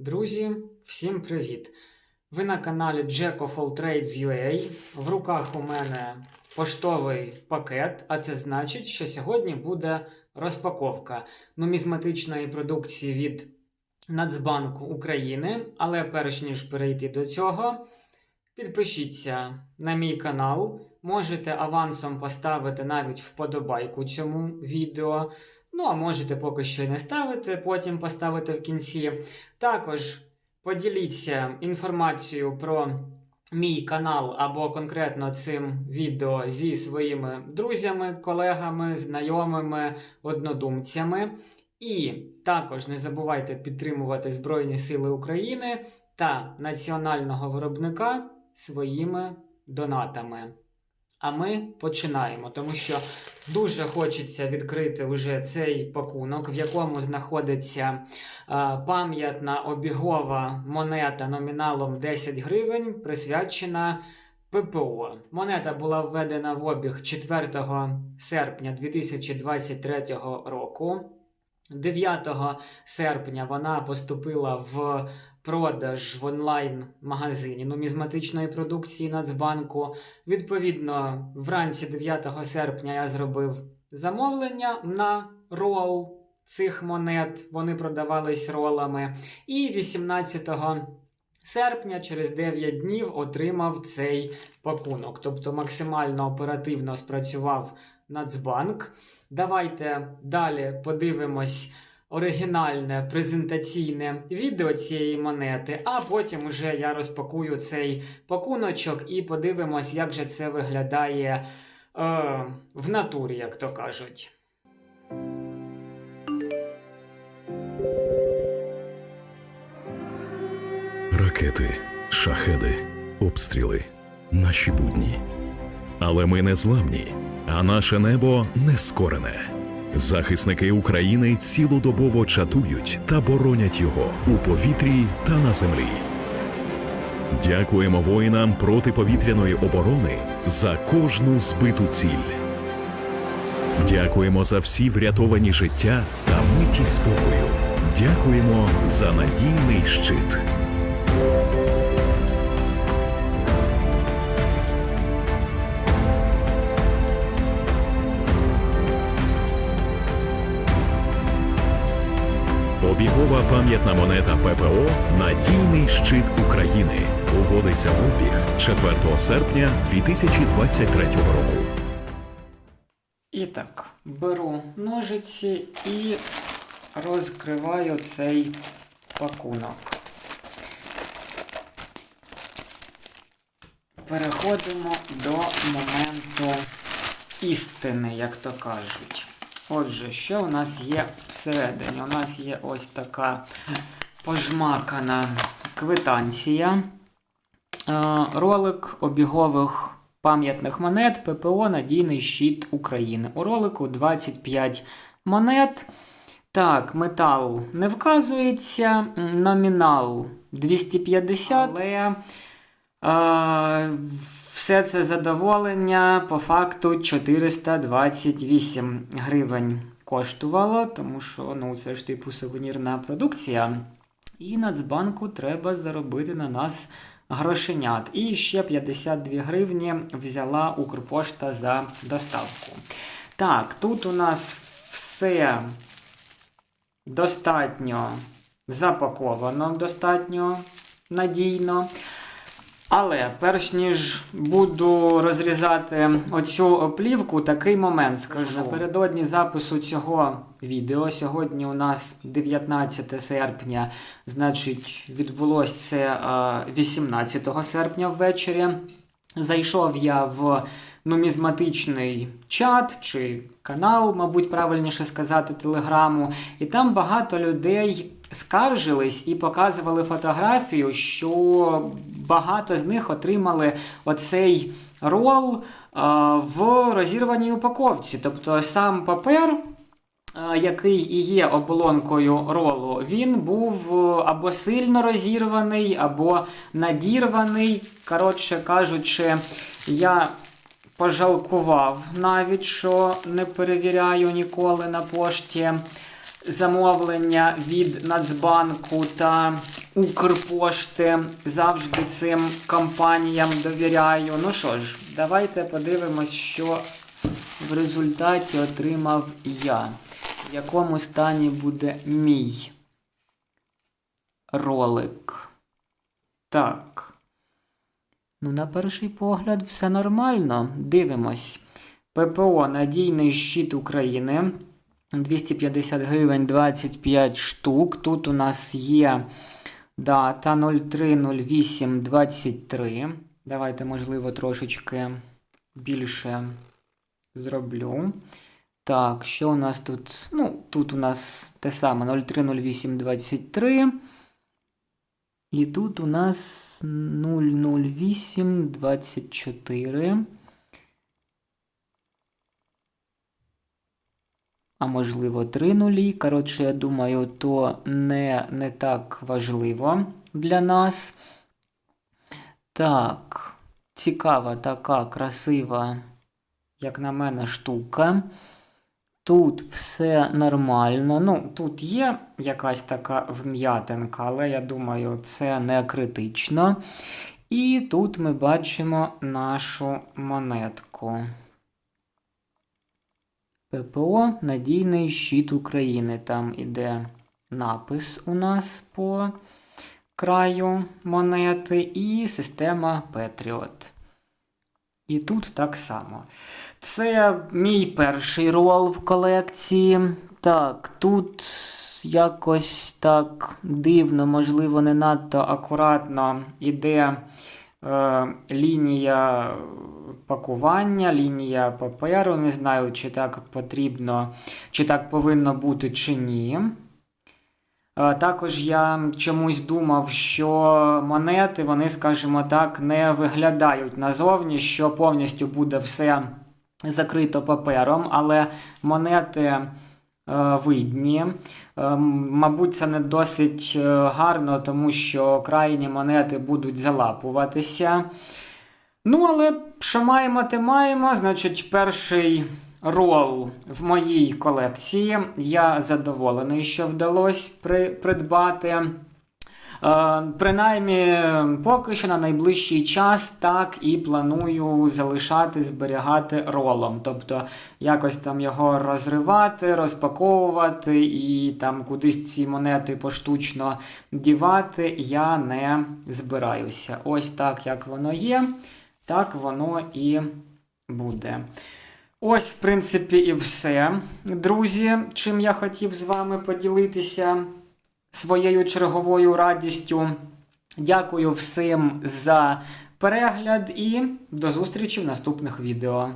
Друзі, всім привіт! Ви на каналі Jack of All Trades UA. В руках у мене поштовий пакет, а це значить, що сьогодні буде розпаковка нумізматичної продукції від Нацбанку України. Але перш ніж перейти до цього, підпишіться на мій канал. Можете авансом поставити навіть вподобайку цьому відео. Ну, а можете поки що й не ставити, потім поставити в кінці. Також поділіться інформацією про мій канал або конкретно цим відео зі своїми друзями, колегами, знайомими, однодумцями. І також не забувайте підтримувати Збройні Сили України та національного виробника своїми донатами. А ми починаємо, тому що дуже хочеться відкрити вже цей пакунок, в якому знаходиться е, пам'ятна обігова монета номіналом 10 гривень, присвячена ППО. Монета була введена в обіг 4 серпня 2023 року. 9 серпня вона поступила в продаж в онлайн-магазині нумізматичної продукції Нацбанку. Відповідно, вранці 9 серпня я зробив замовлення на рол цих монет. Вони продавались ролами. І 18 серпня, через 9 днів, отримав цей пакунок. Тобто максимально оперативно спрацював Нацбанк. Давайте далі подивимось оригінальне презентаційне відео цієї монети, а потім уже я розпакую цей пакуночок і подивимось, як же це виглядає е, в натурі, як то кажуть. Ракети, шахеди, обстріли, наші будні. Але ми не зламні, а наше небо не скорене. Захисники України цілодобово чатують та боронять його у повітрі та на землі. Дякуємо воїнам протиповітряної оборони за кожну збиту ціль. Дякуємо за всі врятовані життя та миті спокою. Дякуємо за надійний щит. Обігова пам'ятна монета ППО Надійний щит України уводиться в обіг 4 серпня 2023 року. І так, беру ножиці і розкриваю цей пакунок. Переходимо до моменту істини, як то кажуть. Отже, що у нас є всередині? У нас є ось така пожмакана квитанція. Е, Ролик обігових пам'ятних монет ППО Надійний щит України. У ролику 25 монет. Так, метал не вказується. Номінал 250, але все це задоволення по факту 428 гривень коштувало, тому що ну, це ж типу сувенірна продукція. І Нацбанку треба заробити на нас грошенят. І ще 52 гривні взяла Укрпошта за доставку. Так, тут у нас все достатньо запаковано, достатньо надійно. Але перш ніж буду розрізати оцю плівку, такий момент скажу. Напередодні запису цього відео, сьогодні у нас 19 серпня, значить, відбулось це е, 18 серпня ввечері. Зайшов я в нумізматичний чат чи канал, мабуть, правильніше сказати, телеграму, і там багато людей скаржились і показували фотографію, що багато з них отримали оцей рол а, в розірваній упаковці. Тобто сам папер. е, Який і є оболонкою ролу, він був е, або сильно розірваний, або надірваний. Коротше кажучи, я пожалкував навіть, що не перевіряю ніколи на пошті замовлення від Нацбанку та Укрпошти. Завжди цим компаніям довіряю. Ну що ж, давайте подивимось, що в результаті отримав я. В якому стані буде мій ролик. Так. Ну, на перший погляд, все нормально. Дивимось. ППО Надійний щит України. 250 гривень 25 штук. Тут у нас є дата 030823. Давайте, можливо, трошечки більше зроблю. Так, що у нас тут? Ну, тут у нас те саме 030823. І тут у нас 00824. А можливо, 3 нулі. Коротше, я думаю, то не, не так важливо для нас. Так, цікава така красива, як на мене, штука. Тут все нормально. Ну, тут є якась така вм'ятинка, але я думаю, це не критично. І тут ми бачимо нашу монетку. ППО Надійний щит України. Там іде напис у нас по краю монети і система Patriot. І тут так само. Це мій перший рол в колекції. Так, тут якось так дивно, можливо, не надто акуратно іде е, лінія пакування, лінія паперу. Не знаю, чи так потрібно, чи так повинно бути, чи ні. Е, Також я чомусь думав, що монети, вони, скажімо так, не виглядають назовні, що повністю буде все закрито папером, але монети е, видні. Е, Мабуть, це не досить е, гарно, тому що крайні монети будуть залапуватися. Ну, але що маємо, те маємо. Значить, перший рол в моїй колекції. Я задоволений, що вдалося при, придбати. Е, принаймні, поки що на найближчий час так і планую залишати, зберігати ролом. Тобто якось там його розривати, розпаковувати і там кудись ці монети поштучно дівати я не збираюся. Ось так, як воно є, так воно і буде. Ось, в принципі, і все, друзі, чим я хотів з вами поділитися своєю черговою радістю. Дякую всім за перегляд і до зустрічі в наступних відео.